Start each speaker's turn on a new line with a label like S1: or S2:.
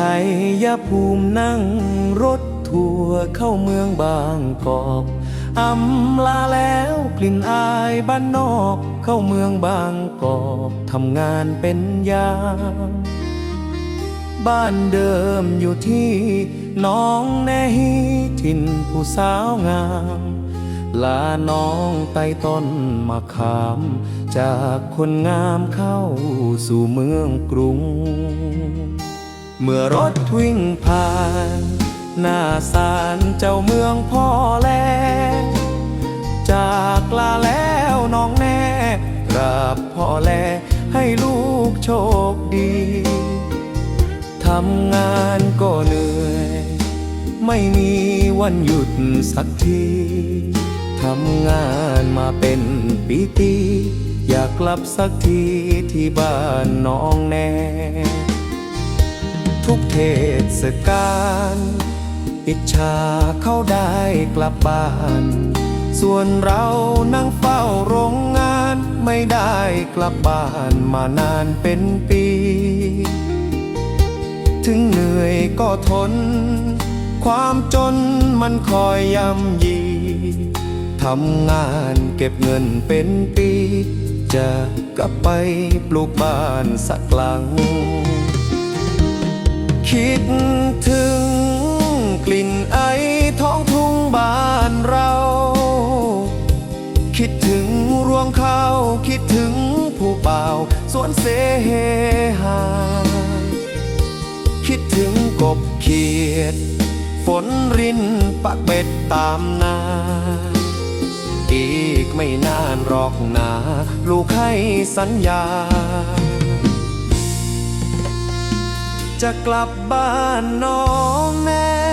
S1: ชัยยภูมินั่งรถทัวร์เข้าเมืองบางกอกอำลาแล้วกลิ่นอายบ้านนอกเข้าเมืองบางกอกทำงานเป็นยามบ้านเดิมอยู่ที่น้องแนฮีถิ่นผู้สาวงามลาน้องไต่ต้นมะขาม จากคนงามเข้าสู่เมืองกรุง เมื่อรถวิ่งผ่าน หน้าศาลเจ้าเมืองพ่อแล จากลาแล้วน้องแน่กราบพ่อแลให้ลูกโชคดี ทำงานก็เหนื่อย ไม่มีวันหยุดสักที ทำงานมาเป็นปีปีๆอยากกลับสักทีที่บ้านน้องแน่ ทุกเทศกาลอิจฉาเข้าได้กลับบ้าน ส่วนเรานั่งเฝ้าโรงงานไม่ได้กลับบ้านมานานเป็นปี ถึงเหนื่อยก็ทน ความจนมันคอยย่ำยีทำงานเก็บเงินเป็นปี จะกลับไปปลูกบ้านสักหลัง คิดถึงกลิ่นไอท้องทุ่งบ้านเรา คิดถึงรวงข้าวคิดถึงผู้เป่าสวนเสหา คิดถึงกบเขียด ฝนรินปักเบ็ดตามนาอีกไม่นานหรอกนาลูกให้สัญญา จะกลับบ้านน้องแม่